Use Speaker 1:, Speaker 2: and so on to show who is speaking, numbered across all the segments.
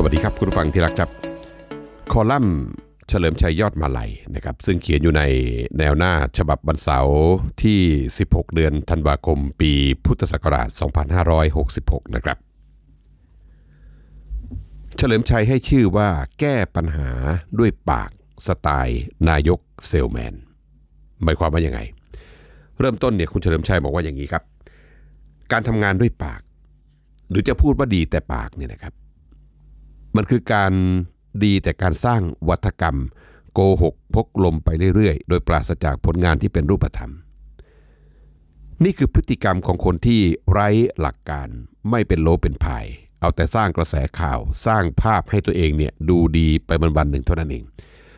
Speaker 1: สวัสดีครับ คุณฟังที่รักครับ คอลัมน์เฉลิมชัยยอดมาลัยนะครับ ซึ่งเขียนอยู่ในแนวหน้าฉบับวันเสาร์ที่ 16 เดือนธันวาคม ปีพุทธศักราช 2566 นะครับ เฉลิมชัยให้ชื่อว่าแก้ปัญหาด้วยปากสไตล์นายกเซลแมนหมายความว่ายังไง เริ่มต้นเนี่ยคุณเฉลิมชัยบอกว่าอย่างนี้ครับ การทำงานด้วยปาก หรือจะพูดว่าดีแต่ปากเนี่ยนะครับ มันคือการดีแต่การสร้างวัฒกรรม โกหกพกลมไปเรื่อยๆ โดยปราศจากผลงานที่เป็นรูปธรรม นี่คือพฤติกรรมของคนที่ไร้หลักการไม่เป็นโลเป็นพาย เอาแต่สร้างกระแสข่าวสร้างภาพให้ตัวเองเนี่ยดูดีไปวันๆหนึ่งเท่านั้นเอง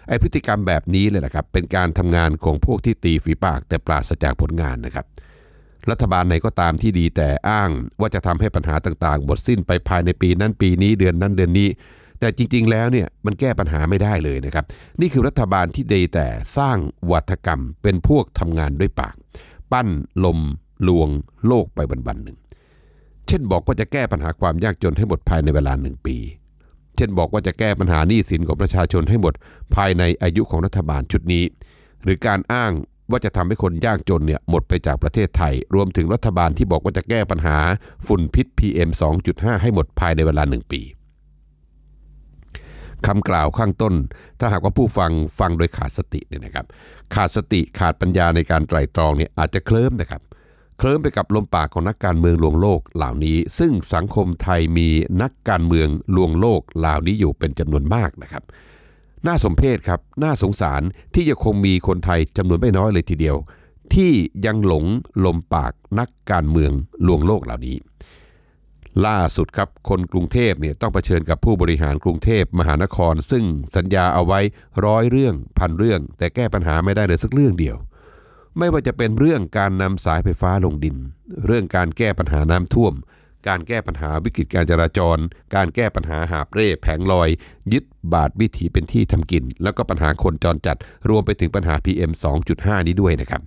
Speaker 1: ไอพฤติกรรมแบบนี้เลยนะครับเป็นการทำงานของพวกที่ตีฝีปากแต่ปราศจากผลงานนะครับ รัฐบาลไหนก็ตามที่ดีแต่อ้างว่าจะทำให้ปัญหาต่างๆหมดสิ้นไปภายในปีนั้นปีนี้เดือนนั้นเดือนนี้ แต่จริงๆแล้วเนี่ยมันแก้ปัญหาไม่ได้เลยนะครับ นี่คือรัฐบาลที่ดีแต่สร้างวัฒกรรมเป็นพวกทำงานด้วยปาก ปั้นลม ลวง โลกไปวันๆหนึ่ง เช่นบอกว่าจะแก้ปัญหาความยากจนให้หมดภายในเวลาหนึ่งปี เช่นบอกว่าจะแก้ปัญหาหนี้สินของประชาชนให้หมดภายในอายุของรัฐบาลชุดนี้หรือการอ้าง ว่าจะทำให้คนยากจนเนี่ยหมดไปจากประเทศไทย รวมถึงรัฐบาลที่บอกว่าจะแก้ปัญหาฝุ่นพิษ PM 2.5 ให้หมดภายในเวลาหนึ่งปีคำกล่าวข้างต้น ถ้าหากว่าผู้ฟังฟังโดยขาดสติเนี่ยนะครับ ขาดสติขาดปัญญาในการไตร่ตรองเนี่ยอาจจะเคลิ้มนะครับ เคลิ้มไปกับลมปากของนักการเมืองลวงโลกเหล่านี้ ซึ่งสังคมไทยมีนักการเมืองลวงโลกเหล่านี้อยู่เป็นจำนวนมากนะครับ น่าสมเพชครับ น่าสงสารที่ยังคงมีคนไทยจำนวนไม่น้อยเลยทีเดียว ที่ยังหลงลมปากนักการเมืองลวงโลกเหล่านี้ ล่าสุดครับคนกรุงเทพเนี่ยต้องเผชิญกับผู้บริหารกรุงเทพมหานคร ซึ่งสัญญาเอาไว้ร้อยเรื่องพันเรื่อง แต่แก้ปัญหาไม่ได้เลยสักเรื่องเดียว ไม่ว่าจะเป็นเรื่องการนำสายไฟฟ้าลงดิน เรื่องการแก้ปัญหาน้ำท่วม การแก้ปัญหาวิกฤตการจราจร การแก้ปัญหาหาบเร่แผงลอย ยึดบาทวิถีเป็นที่ทำกิน แล้วก็ปัญหาคนจรจัด รวมไปถึงปัญหา PM 2.5 นี้ด้วยนะครับ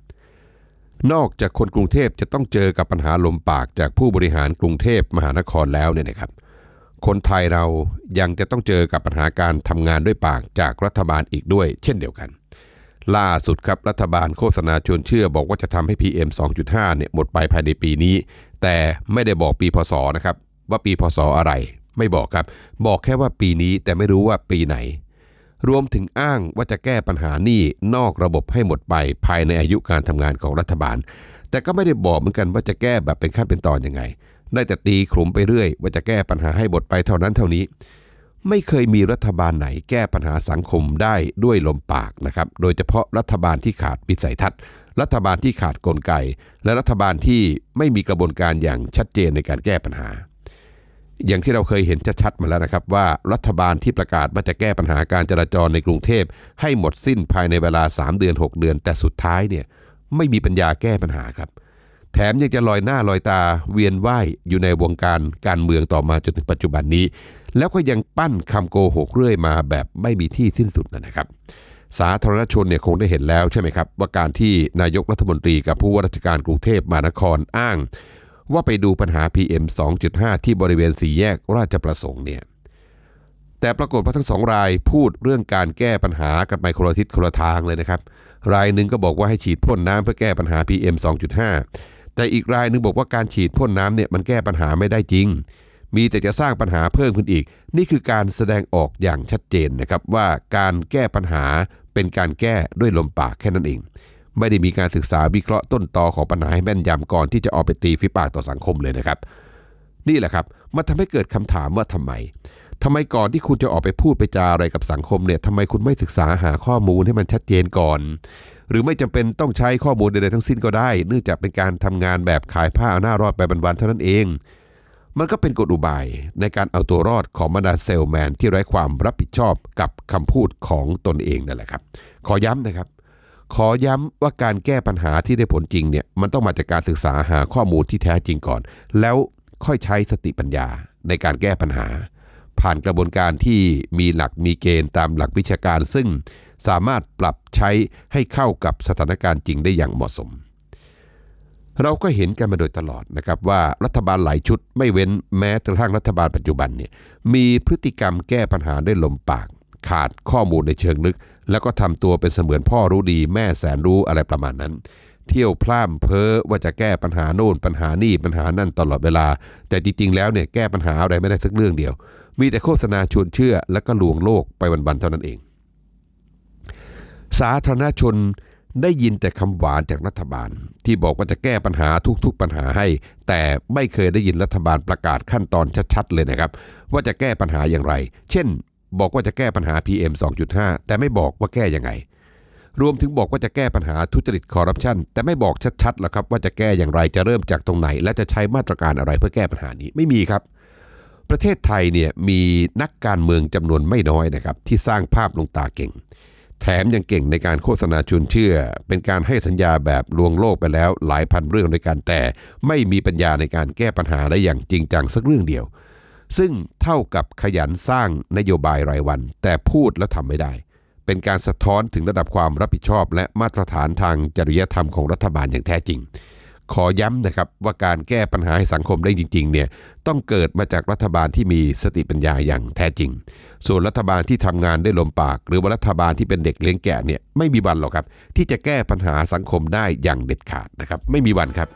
Speaker 1: นอกจากคนกรุงเทพจะต้องเจอกับปัญหาลมปากจากผู้บริหารกรุงเทพมหานครแล้วเนี่ยนะครับ คนไทยเรายังจะต้องเจอกับปัญหาการทำงานด้วยปากจากรัฐบาลอีกด้วย เช่นเดียวกัน ล่าสุดครับรัฐบาลโฆษณาชวนเชื่อบอกว่าจะทำให้ PM 2.5 เนี่ยหมดไปภายในปีนี้ แต่ไม่ได้บอกปีพศนะครับ ว่าปีพศอะไร ไม่บอกครับ บอกแค่ว่าปีนี้แต่ไม่รู้ว่าปีไหน รวมถึงอ้างว่าจะแก้ปัญหานี้นอกระบบให้หมดไปภายในอายุการทำงานของรัฐบาล แต่ก็ไม่ได้บอกเหมือนกันว่าจะแก้แบบเป็นขั้นเป็นตอนยังไง ได้แต่ตีขลุ่มไปเรื่อย ว่าจะแก้ปัญหาให้หมดไปเท่านั้นเท่านี้ ไม่เคยมีรัฐบาลไหนแก้ปัญหาสังคมได้ด้วยลมปากนะครับ โดยเฉพาะรัฐบาลที่ขาดวิสัยทัศน์ รัฐบาลที่ขาดกลไก และรัฐบาลที่ไม่มีกระบวนการอย่างชัดเจนในการแก้ปัญหา อย่างที่เราเคยเห็นชัดๆมาแล้วนะครับ ว่ารัฐบาลที่ประกาศว่าจะแก้ปัญหาการจราจรในกรุงเทพ ให้หมดสิ้นภายในเวลา 3 เดือน 6 เดือน แต่สุดท้ายเนี่ยไม่มีปัญญาแก้ปัญหาครับ แถมยังจะลอยหน้าลอยตาเวียนว่ายอยู่ในวงการการเมืองต่อมาจนถึงปัจจุบันนี้ แล้วก็ยังปั้นคำโกหกเรื่อยมาแบบไม่มีที่สิ้นสุดนะครับ สาธารณชนเนี่ยคงได้เห็นแล้วใช่ไหมครับ ว่าการที่นายกรัฐมนตรีกับผู้ว่าราชการกรุงเทพมหานครอ้าง ว่าไปดูปัญหา PM 2.5 ที่บริเวณสี่แยกราชประสงค์เนี่ยแต่ปรากฏว่าทั้งสองรายพูดเรื่องการแก้ปัญหากันไปคนละทิศคนละทางเลยนะครับ รายหนึ่งก็บอกว่าให้ฉีดพ่นน้ำเพื่อแก้ปัญหา PM 2.5 แต่อีกรายหนึ่งบอกว่าการฉีดพ่นน้ำเนี่ยมันแก้ปัญหาไม่ได้จริง มีแต่จะสร้างปัญหาเพิ่มขึ้นอีก นี่คือการแสดงออกอย่างชัดเจนนะครับว่าการแก้ปัญหาเป็นการแก้ด้วยลมปากแค่นั้นเอง ไม่ได้มีการศึกษาวิเคราะห์ต้นตอของปัญหาให้แม่นยำก่อนที่จะเอาไปตีฝีปากต่อสังคมเลยนะครับ นี่แหละครับมันทำให้เกิดคำถามว่าทำไมทำไมก่อนที่คุณจะออกไปพูดไปจาอะไรกับสังคมเนี่ยทำไมคุณไม่ศึกษาหาข้อมูลให้มันชัดเจนก่อน หรือไม่จำเป็นต้องใช้ข้อมูลใดๆทั้งสิ้นก็ได้ เนื่องจากเป็นการทำงานแบบขายผ้าเอาหน้ารอดไปวันๆเท่านั้นเอง มันก็เป็นกลอุบายในการเอาตัวรอดของบรรดาเซลแมนที่ไร้ความรับผิดชอบกับคำพูดของตนเองนั่นแหละครับ ขอย้ำนะครับ ขอย้ำว่าการแก้ปัญหาที่ได้ผลจริงเนี่ยมันต้องมาจากการศึกษาหาข้อมูลที่แท้จริงก่อน แล้วค่อยใช้สติปัญญาในการแก้ปัญหา ผ่านกระบวนการที่มีหลักมีเกณฑ์ตามหลักวิชาการซึ่ง สามารถปรับใช้ให้เข้ากับสถานการณ์จริงได้อย่างเหมาะสม เราก็เห็นกันมาโดยตลอดนะครับว่ารัฐบาลหลายชุดไม่เว้นแม้กระทั่งรัฐบาลปัจจุบันเนี่ยมีพฤติกรรมแก้ปัญหาด้วยลมปาก ขาดข้อมูลในเชิงลึก แล้วก็ทำตัวเป็นเสมือนพ่อรู้ดี แม่แสนรู้อะไรประมาณนั้น เที่ยวพล่ามเพ้อว่าจะแก้ปัญหาโน่นปัญหานี่ปัญหานั่นตลอดเวลา แต่จริงๆแล้วเนี่ยแก้ปัญหาอะไรไม่ได้สักเรื่องเดียว มีแต่โฆษณาชวนเชื่อ แล้วก็ลวงโลกไปวันๆเท่านั้นเอง สาธารณชนได้ยินแต่คำหวานจากรัฐบาล ที่บอกว่าจะแก้ปัญหาทุกๆปัญหาให้ แต่ไม่เคยได้ยินรัฐบาลประกาศขั้นตอนชัดๆเลยนะครับ ว่าจะแก้ปัญหาอย่างไร เช่น บอกว่าจะแก้ปัญหา PM 2.5 แต่ไม่บอกว่าแก้ยังไง รวมถึงบอกว่าจะแก้ปัญหาทุจริตคอร์รัปชันแต่ไม่บอกชัดๆหรอกครับว่าจะแก้อย่างไรจะเริ่มจากตรงไหน และจะใช้มาตรการอะไรเพื่อแก้ปัญหานี้ไม่มีครับ ประเทศไทยเนี่ยมีนักการเมืองจำนวนไม่น้อยนะครับที่สร้างภาพลวงตาเก่ง แถมยังเก่งในการโฆษณาชวนเชื่อ เป็นการให้สัญญาแบบลวงโลกไปแล้วหลายพันเรื่องด้วยกันแต่ ไม่มีปัญญาในการแก้ปัญหาได้อย่างจริงจังสักเรื่องเดียว ซึ่งเท่ากับขยันสร้างนโยบายรายวัน แต่พูดและทำไม่ได้ เป็นการสะท้อนถึงระดับความรับผิดชอบ และมาตรฐานทางจริยธรรมของรัฐบาลอย่างแท้จริง ขอย้ำนะครับว่าการแก้ปัญหาให้สังคมได้จริงๆเนี่ยต้องเกิดมาจากรัฐบาลที่มีสติปัญญาอย่างแท้จริง ส่วนรัฐบาลที่ทำงานได้ลมปาก หรือว่ารัฐบาลที่เป็นเด็กเลี้ยงแกะเนี่ยไม่มีวันหรอกครับ ที่จะแก้ปัญหาสังคมได้อย่างเด็ดขาดนะครับ ไม่มีวันครับ